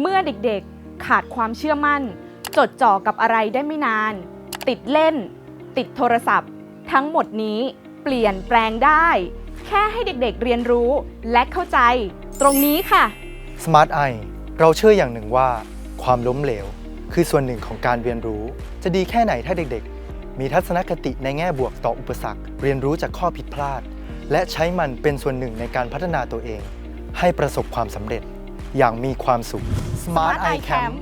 เมื่อเด็กๆขาดความเชื่อมั่น จดจ่อกับอะไรได้ไม่นาน ติดเล่น ติดโทรศัพท์ ทั้งหมดนี้เปลี่ยนแปลงได้ แค่ให้เด็กๆเรียนรู้และเข้าใจ ตรงนี้ค่ะ Smart Eye เราเชื่ออย่างหนึ่งว่า ความล้มเหลว คือส่วนหนึ่งของการเรียนรู้ จะดีแค่ไหนถ้าเด็กๆ มีทัศนคติในแง่บวกต่ออุปสรรค เรียนรู้จากข้อผิดพลาด และใช้มันเป็นส่วนหนึ่งในการพัฒนาตัวเอง ให้ประสบความสำเร็จ อย่างมีความสุข Smart Eye Camp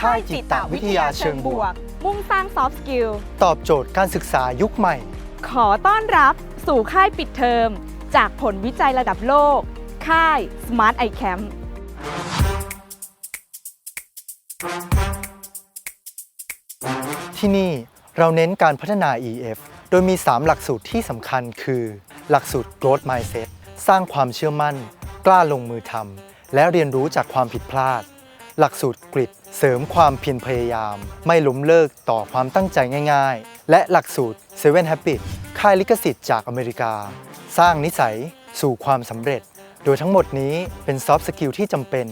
ค่ายจิตวิทยาเชิงบวก มุ่งสร้าง soft skill ตอบโจทย์การศึกษายุคใหม่ ขอต้อนรับสู่ค่ายปิดเทอม จากผลวิจัยระดับโลก ค่าย Smart Eye Camp ที่นี่เราเน้นการพัฒนา EF โดยมี 3 หลักสูตรที่สำคัญคือ หลักสูตร Growth Mindset สร้างความเชื่อมั่น กล้าลงมือทำ และเรียนรู้จากความผิดพลาด หลักสูตรกริดเสริมความเพียรพยายาม ไม่ล้มเลิกต่อความตั้งใจง่าย ๆ และหลักสูตร7 Habits ค่ายลิขสิทธิ์จากอเมริกา สร้างนิสัยสู่ความสำเร็จ โดยทั้งหมดนี้เป็นซอฟต์สกิลที่จำเป็น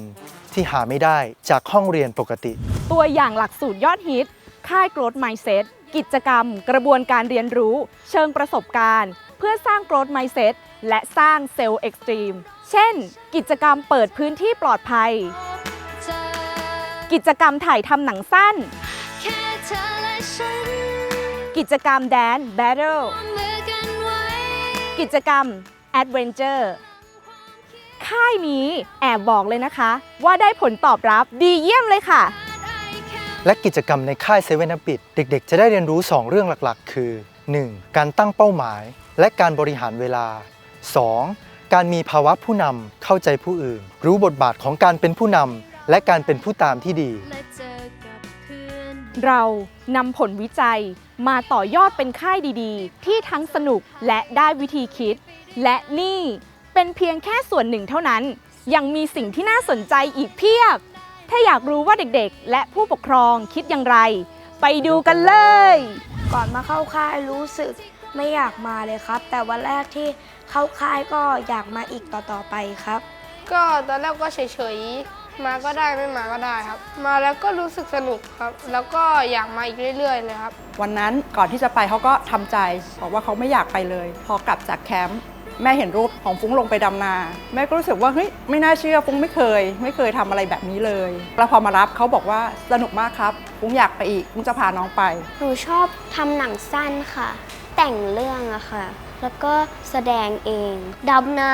ที่หาไม่ได้จากห้องเรียนปกติ ตัวอย่างหลักสูตรยอดฮิต ค่าย Growth Mindset กิจกรรม กระบวนการเรียนรู้ เชิงประสบการณ์ เพื่อสร้าง Growth Mindset และสร้างเซลล์เอ็กซ์ตรีม เช่น กิจกรรมเปิดพื้นที่ปลอดภัย กิจกรรมถ่ายทำหนังสั้น กิจกรรมแดนแบทเทิลมือกันไว้กิจกรรม Adventure ค่ายนี้แอบบอกเลยนะคะ ว่าได้ผลตอบรับดีเยี่ยมเลยค่ะ และกิจกรรมในค่ายเซเว่นบิดเด็กๆ จะได้เรียนรู้ 2 เรื่องหลักๆ คือ 1. การตั้งเป้าหมาย และการบริหารเวลา 2. การมีภาวะผู้นำเข้าใจผู้อื่น รู้บทบาทของการเป็นผู้นำและการเป็นผู้ตามที่ดีและเจอกับเพื่อนเรานำผลวิจัยมาต่อยอดเป็นค่ายดีๆ ที่ทั้งสนุกและได้วิธีคิด และนี่เป็นเพียงแค่ส่วนหนึ่งเท่านั้น ยังมีสิ่งที่น่าสนใจอีกเพียบ ถ้าอยากรู้ว่าเด็กๆ และผู้ปกครองคิดอย่างไร ไปดูกันเลย ก่อนมาเข้าค่ายรู้สึกไม่อยากมาเลยครับ แต่วันแรกที่ เข้าค่ายก็อยากมาอีกต่อๆไปครับ ก็ตอนแรกก็เฉยๆ มาก็ได้ไม่มาก็ได้ครับ มาแล้วก็รู้สึกสนุกครับ แล้วก็อยากมาอีกเรื่อยๆเลยครับ วันนั้นก่อนที่จะไปเขาก็ทำใจบอกว่าเขาไม่อยากไปเลย พอกลับจากแคมป์แม่เห็นรูปของฟุ้งลงไปดำนา แม่ก็รู้สึกว่าเฮ้ยไม่น่าเชื่อฟุ้งไม่เคย ไม่เคยทำอะไรแบบนี้เลยแล้วพอมารับเขาบอกว่าสนุกมากครับฟุ้งอยากไปอีกฟุ้งจะพาน้องไป หนูชอบทำหนังสั้นค่ะ แต่งเรื่องอะค่ะ แล้วก็แสดงเองดำนา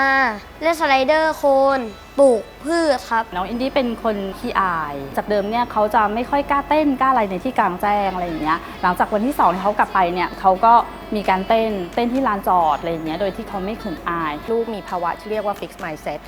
เล่นสไลเดอร์โคนปลูกพืชครับน้องอินดี้เป็นคนขี้อาย จากเดิมเนี่ยเขาจะไม่ค่อยกล้าเต้นกล้าอะไรในที่กลางแจ้งอะไรอย่างเงี้ยหลังจากวันที่สองที่เขากลับไปเนี่ยเขาก็มีการเต้นเต้นที่ลานจอดอะไรอย่างเงี้ยโดยที่เขาไม่เขินอาย ลูกมีภาวะที่เรียกว่า fixed mindset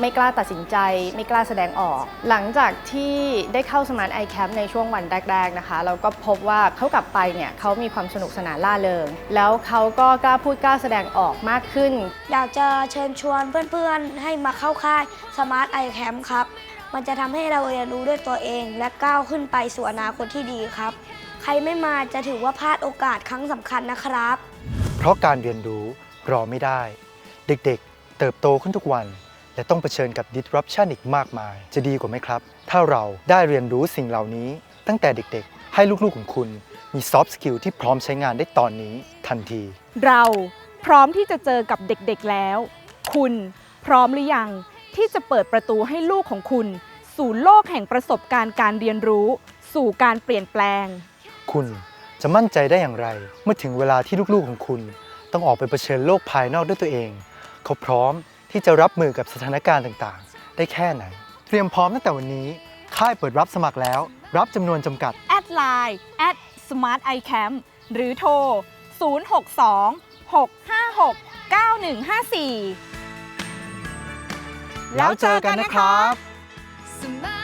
ไม่กล้าตัดสินใจ ไม่กล้าแสดงออก หลังจากที่ได้เข้า Smart Eye Camp ในช่วงวันแรก ๆนะคะ เราก็พบว่าเขากลับไปเนี่ยเขามีความสนุกสนานล่าเริง แล้วเขาก็กล้าพูดกล้าแสดงออกมากขึ้น อยากจะเชิญชวนเพื่อนๆ ให้มาเข้าค่าย Smart Eye Camp ครับ มันจะทำให้เราเรียนรู้ด้วยตัวเอง และก้าวขึ้นไปสู่อนาคตที่ดีครับ ใครไม่มาจะถือว่าพลาดโอกาสครั้งสำคัญนะครับ เพราะการเรียนรู้รอไม่ได้ เด็กๆ เติบโตขึ้นทุกวัน และต้องเผชิญกับ disruption อีกมากมาย จะดีกว่าไหมครับ ถ้าเราได้เรียนรู้สิ่งเหล่านี้ ตั้งแต่เด็กๆ ให้ลูกๆของคุณ มี soft skill ที่พร้อมใช้งานได้ตอนนี้ทันที เราพร้อมที่จะเจอกับเด็กๆแล้ว คุณพร้อมหรือยัง ที่จะเปิดประตูให้ลูกของคุณ สู่โลกแห่งประสบการณ์การเรียนรู้ สู่การเปลี่ยนแปลง คุณจะมั่นใจได้อย่างไร เมื่อถึงเวลาที่ลูกๆของคุณ ต้องออกไปเผชิญโลกภายนอกด้วยตัวเอง เขาพร้อม ที่จะรับมือกับสถานการณ์ต่างๆ ได้แค่ไหน เตรียมพร้อมตั้งแต่วันนี้ ค่ายเปิดรับสมัครแล้ว รับจำนวนจำกัด แอดไลน์ at smart i camp หรือโทร 062 656 9154 แล้วเจอกันนะครับ Smile